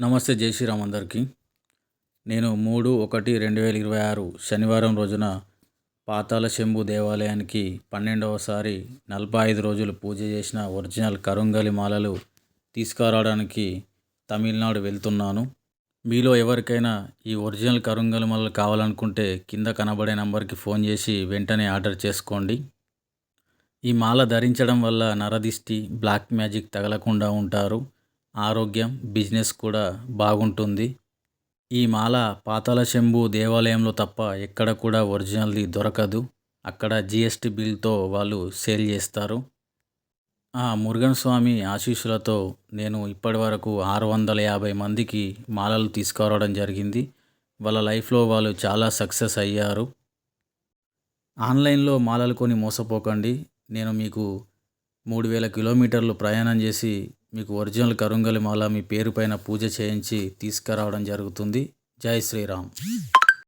నమస్తే జై శ్రీరామ్ అందరికీ. నేను మూడు ఒకటి రెండు వేల ఇరవై ఆరు శనివారం రోజున పాతాళ శంభు దేవాలయానికి పన్నెండవసారి నలభై ఐదు రోజులు పూజ చేసిన ఒరిజినల్ కరుంగలి మాలలు తీసుకురావడానికి తమిళనాడు వెళ్తున్నాను. మీలో ఎవరికైనా ఈ ఒరిజినల్ కరుంగలి మాలలు కావాలనుకుంటే కింద కనబడే నంబర్కి ఫోన్ చేసి వెంటనే ఆర్డర్ చేసుకోండి. ఈ మాల ధరించడం వల్ల నరదిష్టి బ్లాక్ మ్యాజిక్ తగలకుండా ఉంటారు. ఆరోగ్యం బిజినెస్ కూడా బాగుంటుంది. ఈ మాల పాతాళ శంభు దేవాలయంలో తప్ప ఎక్కడ కూడా ఒరిజినల్ది దొరకదు. అక్కడ జిఎస్టి బిల్తో వాళ్ళు సేల్ చేస్తారు. ఆ మురుగన్ స్వామి ఆశీస్సులతో నేను ఇప్పటి వరకు ఆరు వందల యాభై మందికి మాలలు తీసుకురావడం జరిగింది. వాళ్ళ లైఫ్లో వాళ్ళు చాలా సక్సెస్ అయ్యారు. ఆన్లైన్లో మాలలు కొని మోసపోకండి. నేను మీకు మూడు వేల కిలోమీటర్లు ప్రయాణం చేసి మీకు ఒరిజినల్ కరుంగలి మాల మీ పేరు పైన పూజ చేయించి తీసుకురావడం జరుగుతుంది. జై శ్రీరామ్.